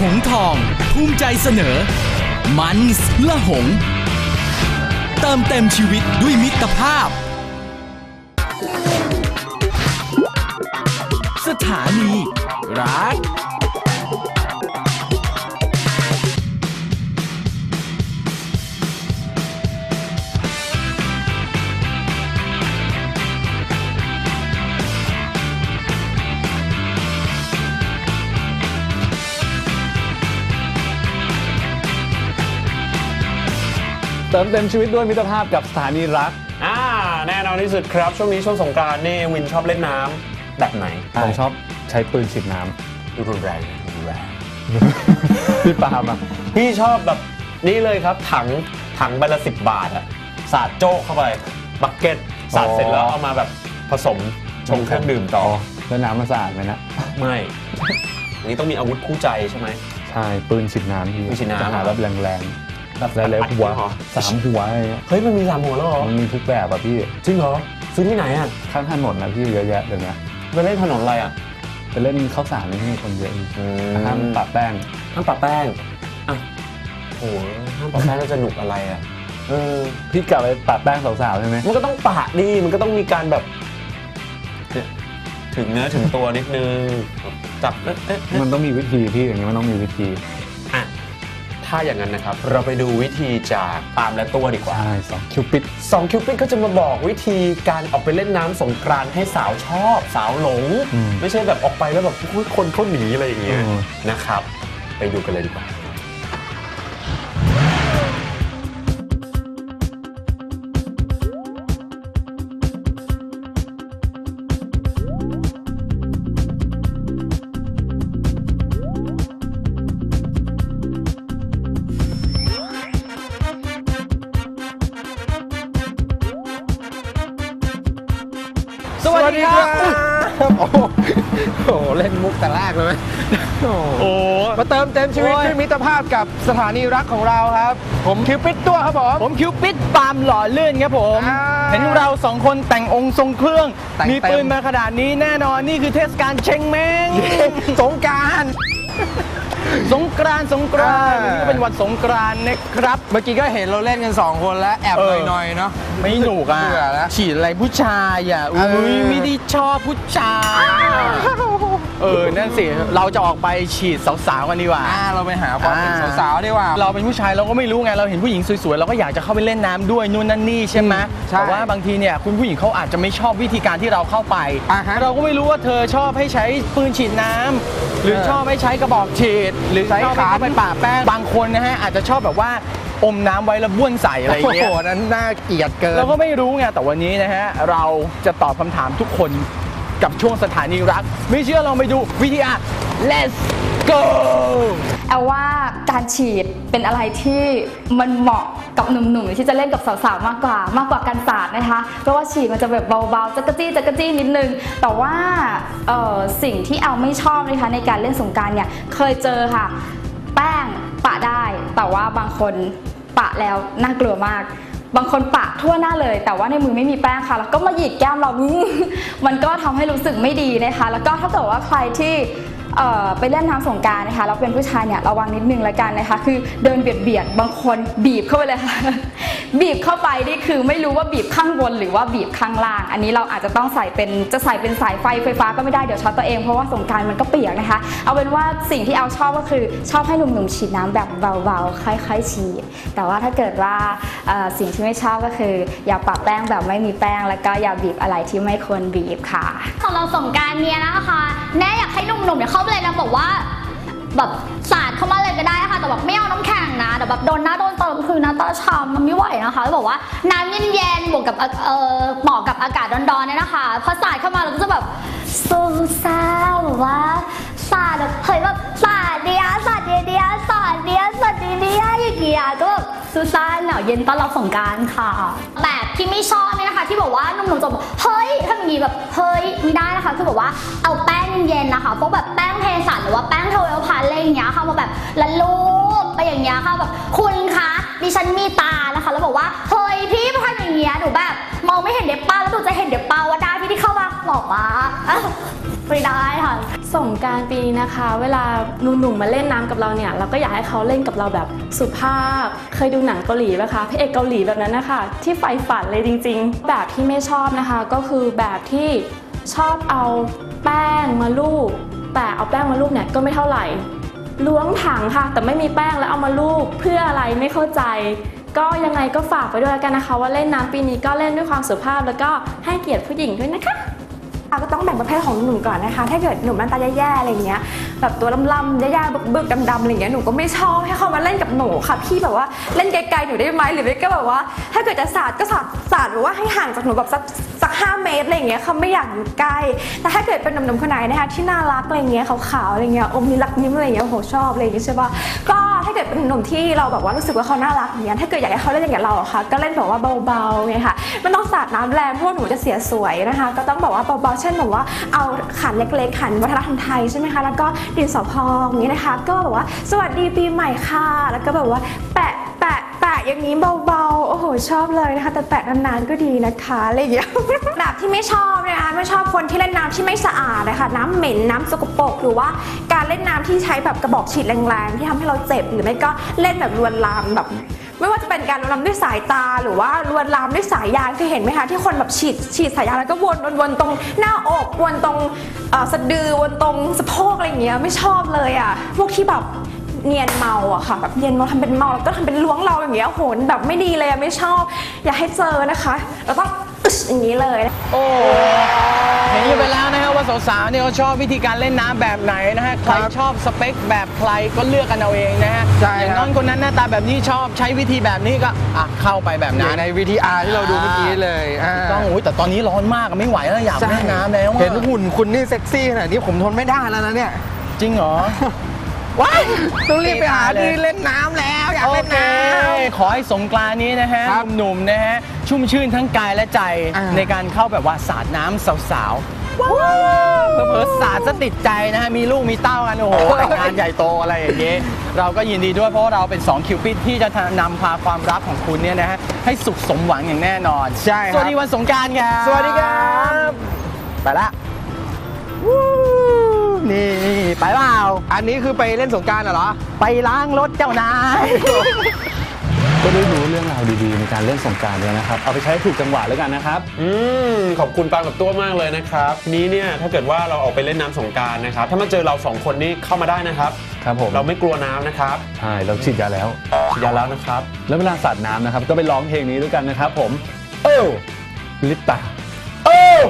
หงทอง ภูมิใจเสนอ มันส์ละหง เติมเต็มชีวิตด้วยมิตรภาพ สถานี รัก เติมเต็มชีวิตด้วยมิตรภาพกับสถานีรัก อ่าแน่นอนที่สุดครับ ช่วงนี้ช่วงสงกรานต์นี่วินชอบเล่นน้ำแบบไหนผมชอบใช้ปืนฉีดน้ดูรุนแรงนะรุนแรงำ พี่ปาล์มอะพี่ชอบแบบนี้เลยครับ ถังถังใบละสิบบาทอะสาดโจ๊กเข้าไป บักเก็ตสาดอ๋อเสร็จแล้วเอามาแบบผสมชงเครื่องดื่มต่อ แล้วน้ำมันสะอาดไหมนะ ไม่อันนี้ต้องมีอาวุธคู่ใจใช่ไหม ใช่ ปืนฉีดน้ำพี่ปืนฉีดน้ำ จะหาแบบแรง แบบๆหลายๆหัวเหรอสามหัวอะไรเงี้ยเฮ้ยมันมีสามหัวแล้วเหรอมันมีทุกแบบอะพี่จริงเหรอซื้อที่ไหนอะข้างถนนนะพี่เยอะแยะเดี๋ยวนี้ไปเล่นถนนอะไรอะไปเล่นข้าวสารนี่มีคนเยอะอีกห้าห้ามมปะแป้งห้ามปะแป้งอะโอ้โหห้ามปะแป้งแล้วจะหนุกอะไรอะเออพี่กลับไปปะแป้งสาวๆใช่ไหมมันก็ต้องปะดิมันก็ต้องมีการแบบเนี่ยถึงเนื้อถึงตัวนิดนึงจับเอ๊ะเอ๊ะเอ๊ะมันต้องมีวิธีพี่อย่างนี้มันต้องมีวิธีอะ ถ้าอย่างนั้นนะครับ เราไปดูวิธีจากตามและตัวดีกว่า ใช่สองคิวปิด สองคิวปิดก็จะมาบอกวิธีการออกไปเล่นน้ำสงกรานต์ให้สาวชอบ สาวหลง อืมไม่ใช่แบบออกไปแล้วแบบอุ๊ยคนเขาหนีอะไรอย่างเงี้ยอืม นะครับ ไปดูกันเลยดีกว่า เล่นมุกแต่แรกเลยไหมโอ้โหโอ้มาเติมเต็มชีวิตโอ้ยด้วยมิตรภาพกับสถานีรักของเราครับ ผมคิวปิดตัวครับผม ผมคิวปิดปาล์มหล่อลื่นครับผม อ่าเห็นเราสองคนแต่งองค์ทรงเครื่อง แต่งมีเต็ม ปืนมาขนาดนี้แน่นอนนี่คือเทศกาลเชงเม้ง สงกราร สงกรานต์สงกรานต์อ่าวันนี้ก็เป็นวันสงกรานต์นะครับ เมื่อกี้ก็เห็นเราเล่นกัน 2 คนแล้ว แอบเออ หน่อยๆเนาะไม่หนุกอะเบื่อแล้ว ฉีดอะไรผู้ชายอะอุ้เอยอไม่ได้ชอบผู้ชายเออนั่นสิเราจะออกไปฉีดสาวๆกันดีกว่า อ่าเราไปหาความเป็นอ่า สาวๆดีกว่า เราเป็นผู้ชายเราก็ไม่รู้ไงเราเห็นผู้หญิงสวยๆเราก็อยากจะเข้าไปเล่นน้ำด้วยนู่นนั่นนี่ใช่ไหมใช่แต่ว่าบางทีเนี่ยคุณผู้หญิงเขาอาจจะไม่ชอบวิธีการที่เราเข้าไป อ่าฮะเราก็ไม่รู้ว่าเธอชอบให้ใช้ปืนฉีดน้ำหรือเออ ชอบให้ใช้กระบอกฉีดหรือใช้ชอบให้ขันเข้าไปป่าแป้ง บางคนนะฮะ อาจจะชอบแบบว่าอมน้ำไว้แล้วบ้วนใส่อะไรอย่างเงี้โอ้ยโหนั้นน่าเกลียดเกินเราก็ไม่รู้ไงแต่วันนี้นะฮะ เราจะตอบคำถามทุกคนกับช่วงสถานีรัก ไม่เชื่อลองไปดูวิทยา let's go แอลว่า การฉีดเป็นอะไรที่มันเหมาะกับหนุ่มๆที่จะเล่นกับสาวๆมากกว่ามากกว่าการสาดนะคะ เพราะว่าฉีดมันจะแบบเบาๆจักรจี้จักรจี้นิดนึง แต่ว่าสิ่งที่แอลไม่ชอบนะคะในการเล่นสงการเนี่ยเคยเจอค่ะ แป้งปะได้ แต่ว่าบางคนปะแล้วน่ากลัวมากบางคนปะทั่วหน้าเลย แต่ว่าในมือไม่มีแป้งค่ะ แล้วก็มาหยิกแก้มเรา มันก็ทำให้รู้สึกไม่ดีนะคะ แล้วก็ถ้าเกิดว่าใครที่ ไปเล่นน้ำสงการนะคะแล้วเป็นผู้ชายเนี่ยระวังนิดนึงละกันนะคะ คือเดินเบียดเบียดบางคนบีบเข้าไปเลยค่ะ บีบเข้าไปนี่คือไม่รู้ว่าบีบข้างบนหรือว่าบีบข้างล่าง อันนี้เราอาจจะต้องใส่เป็นจะใส่เป็นสายไฟไฟฟ้าก็ไม่ได้เดี๋ยวช็อตตัวเองเพราะว่าสงการมันก็เปียกนะคะ เอาเป็นว่าสิ่งที่เอาชอบก็คือชอบให้หนุ่มๆฉีดน้ำแบบเบาๆค่อยๆฉีดแต่ว่าถ้าเกิดว่าสิ่งที่ไม่ชอบก็คือ อย่าปะแป้งแบบไม่มีแป้ง แล้วก็อย่าบีบอะไรที่ไม่ควรบีบค่ะของเราสงการเนี่ยนะคะแม่อยากให้หนุ่มๆเนี่ยเข้าไปเลยนะบอกว่าแบบสาดเข้ามาเลยก็ได้ค่ะแต่แบบไม่เอาน้ำแข็ง แบบโดนหน้าโดนตาคือน้าตาช้ำมันไม่ไหวนะคะแล้วบอกว่าน้ำเย็นๆบวกกับเอ่อเออเหมาะกับอากาศร้อนๆเนี่ยนะคะพอสาดเข้ามาเราก็จะแบบซูซ่าแบบว่าสาดแบบเฮ้ยแบบสาดเดียสาดเดียเดียสาดเดียสาดเดียอย่างเงี้ยก็แบบซูซ่าหนาวเย็นต้อนรับสงการค่ะแบบ ที่ไม่ชอบเนี่ยนะคะ ที่บอกว่าหนุ่มๆจะบอกเฮ้ยทำอย่างนี้แบบเฮ้ยไม่ได้นะคะ คือแบบว่าเอาแป้งเย็นๆนะคะพวกแบบแป้งเทสันหรือว่าแป้งเทเวลพันอะไรอย่างเงี้ยค่ะมาแบบละลูบไปอย่างเงี้ยค่ะแบบคุณคะดิฉันมีตานะคะ แล้วบอกว่าเฮ้ยพี่มาทำอย่างเงี้ยหนูแบบมองไม่เห็นเด็บป้าแล้วหนูจะเห็นเด็บป้าว่า อกมาอะไม่ได้ค่ะสงการปีนี้นะคะ เวลาหนุ่มๆมาเล่นน้ำกับเราเนี่ยเราก็อยากให้เขาเล่นกับเราแบบสุภาพ เคยดูหนังเกาหลีไหมคะพระเอกเกาหลีแบบนั้นนะคะ ที่ใฝ่ฝันเลยจริง ๆ แบบที่ไม่ชอบนะคะ ก็คือแบบที่ชอบเอาแป้งมาลูบแต่เอาแป้งมาลูบเนี่ยก็ไม่เท่าไหร่ล้วงถังค่ะ แต่ไม่มีแป้งแล้วเอามาลูบเพื่ออะไรไม่เข้าใจ ก็ยังไงก็ฝากไปด้วยแล้วกันนะคะ ว่าเล่นน้ำปีนี้ก็เล่นด้วยความสุภาพ แล้วก็ให้เกียรติผู้หญิงด้วยนะคะ ก็ต้องแบ่งประเภทของหนุ่มก่อนนะคะ ถ้าเกิดหนุ่มหน้าตาแย่ๆอะไรเงี้ย แบบตัวล่ำๆแย่ๆบึกๆดำๆอะไรเงี้ยหนูก็ไม่ชอบให้เขามาเล่นกับหนูค่ะพี่แบบว่าเล่นไกลๆหนูได้ไหมหรือไม่ก็แบบว่า ถ้าเกิดจะสาดก็สาดสาดหรือว่าให้ห่างจากหนูแบบสักสักห้าเมตรอะไรเงี้ยเขาไม่อยากอยู่ใกล้แต่ถ้าเกิดเป็นหนุ่มๆคนไหนนะคะที่น่ารักอะไรเงี้ยขาวๆอะไรเงี้ยอมมีรักยิ้มอะไรเงี้ยโอ้โหชอบอะไรเงี้ยใช่ปะก็ถ้าเกิดเป็นหนุ่มที่เราแบบว่ารู้สึกว่าเขาน่ารักอย่างเงี้ยถ้าเกิดอยากให้เขาเล่นอย่างเราอะค่ะ ก็เล่นแบบว่าเบาๆไงค่ะไม่ต้องสาดน้ำแรงเพราะหนูจะเสียสวยนะคะ ก็ต้องแบบว่าเบาๆเช่นแบบว่าเอาขันเล็กๆขันวัฒนธรรมไทยใช่ไหมคะแล้วก็ดินสอพองอย่างนี้นะคะ ก็แบบว่าสวัสดีปีใหม่ค่ะ แล้วก็แบบว่าแปะแปะแปะอย่างนี้เบาๆ โอ้โห ชอบเลยนะคะ แต่แปะนานๆก็ดีนะคะอะไรอย่างเงี้ยแบบที่ไม่ชอบนะคะ ไม่ชอบคนที่เล่นน้ำที่ไม่สะอาดนะคะ น้ำเหม็นน้ำสกปรกหรือว่าการเล่นน้ำที่ใช้แบบกระบอกฉีดแรงๆ ที่ทำให้เราเจ็บหรือไม่ก็เล่นแบบลวนลามแบบ ไม่ว่าจะเป็นการลวนลามด้วยสายตา หรือว่าลวนลามด้วยสายยางคือเห็นไหมคะที่คนแบบฉีดฉีดสายยางแล้วก็วนวนวนตรงหน้าอกวนตรงสะดือวนตรงสะโพกอะไรอย่างเงี้ยไม่ชอบเลยอะพวกที่แบบเนียนเมาอะค่ะแบบเนียนเมาทำเป็นเมาแล้วก็ทำเป็นล้วงเราอย่างเงี้ยโหนแบบไม่ดีเลยอะไม่ชอบ อย่าให้เจอนะคะเราต้อง อึ๊ชอย่างนี้เลยโอ้เห็นอยู่ไปแล้วนะฮะว่าสาวๆเนี่ยเขาชอบวิธีการเล่นน้ำแบบไหนนะฮะใครชอบสเปคแบบใครก็เลือกกันเอาเองนะฮะใช่อย่างครับน้องคนนั้นหน้าตาแบบนี้ชอบใช้วิธีแบบนี้ก็อะเข้าไปแบบอนั้ย่านงใน VTR ที่เราดูเมื่อกี้เลยอ่าต้องโอ้ยแต่ตอนนี้ร้อนมากอะไม่ไหวแล้วอยากเล่นน้ำแล้วอะเห็นหุ่นคุณนี่เซ็กซี่ขนาดนี้ผมทนไม่ได้แล้วนะเนี่ย จริงเหรอ ว้ายต้องรีบไปหาที่เล่นน้ำแล้วอยากโอเล่นเคน้ำ ขอให้สงกรานต์นี้นะฮะครับหนุ่มๆนะฮะชุ่มชื่นทั้งกายและใจอ่า ในการเข้าแบบว่าสาดน้ำสาวๆว้าวเผลอๆสาดซะติดใจนะฮะมีลูกมีเต้ากันโอ้โหแต่งงานใหญ่โตอะไรอย่างนี้เราก็ยินดีด้วยเพราะว่าเราเป็น2คิวปิดที่จะนำพาความรักของคุณเนี่ยนะฮะให้สุขสมหวังอย่างแน่นอนใช่ครับ สวัสดีวันสงกรารครับสวัสดีครับ ไปละวู้ นี่ไปเปล่าอันนี้คือไปเล่นสงกรารเหรอ ไปล้างรถเจ้านาย ก็ได้รู้เรื่องราวดีๆในการเล่นสงกรารเลยนะครับ เอาไปใช้ถูกจังหวะแล้วกันนะครับ อืมขอบคุณปางกับตัวมากเลยนะครับทีนี้เนี่ยถ้าเกิดว่าเราออกไปเล่นน้ำสงกรารนะครับ ถ้ามาเจอเราสองคนนี่เข้ามาได้นะครับ ครับผมเราไม่กลัวน้ำนะครับใช่เราฉีดยาแล้วฉีดยาแล้วนะครับ แล้วเวลาสาดน้ำนะครับ ก็ไปร้องเพลงนี้ด้วยกันนะครับผม เออลิปตา เออ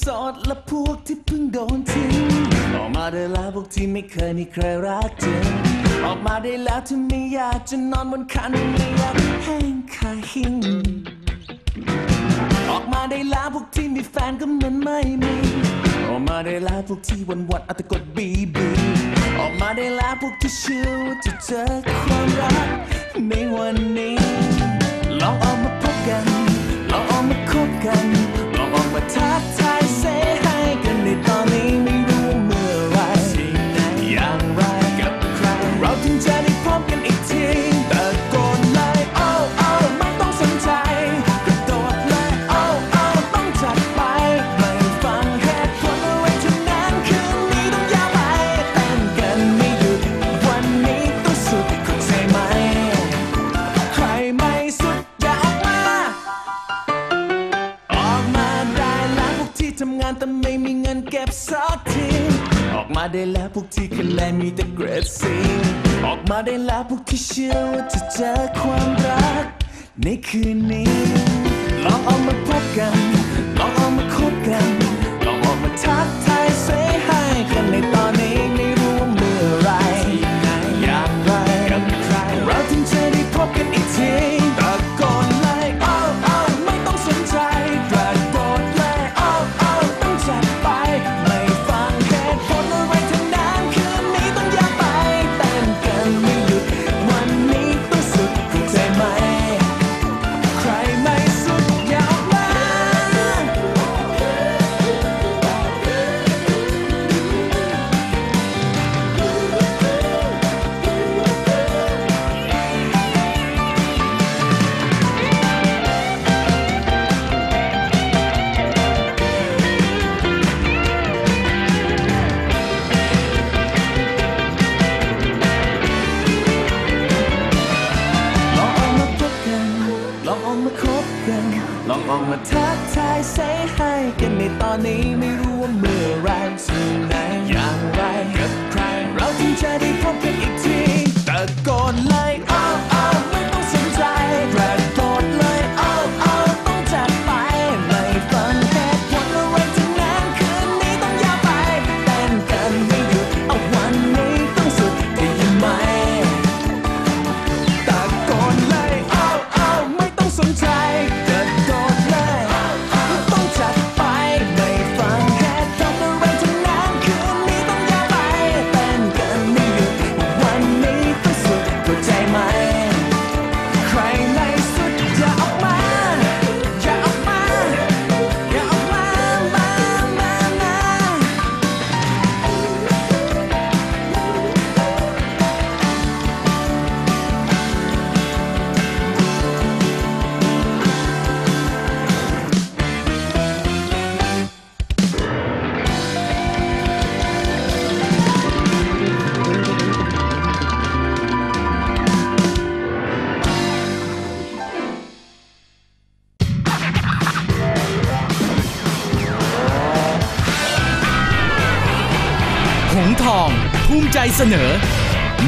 โสดและพวกที่เพิ่งโดนทิ้ง ออกมาได้แล้วพวกที่ไม่เคยมีใครรักจริงออกมาได้แล้วที่ไม่อยากจะนอนบนคันไม่อยากแห้งขาหิ้งออกมาได้แล้วพวกที่มีแฟนก็เหมือนไม่มีออกมาได้แล้วพวกที่วันวันอาแต่กดบีบีออกมาได้แล้วพวกที่เชื่อจะเจอความรักในวันนี้ ลองออกมาพบกัน ลองออกมาคบกัน ลองออกมาทักทาย ทำงานแต่ไม่มีเงินเก็บสักที ออกมาได้แล้วพวกที่คะแนนมีแต่เกรดซิงออกมาได้แล้วพวกที่เชื่อว่าจะเจอความรัก ในคืนนี้ ลองเอามาพบกัน ลองเอามาคบกัน ลองออกมาทักทายเซให้กันในตอนนี้ไม่รู้ว่าเมื่อไรอยากไปกับใคร เราถึงจะได้พบกันอีกที องออกมาทักทายเซให้กันในตอนนี้ไม่รู้ว่าเมื่อไรที่ไหนอย่างไรกับใคร เราจึงจะได้พบกันอีกทีแต่ก่อนไล่ ใจเสนอ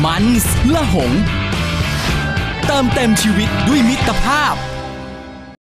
มันสละหง เติมเต็มชีวิตด้วยมิตรภาพ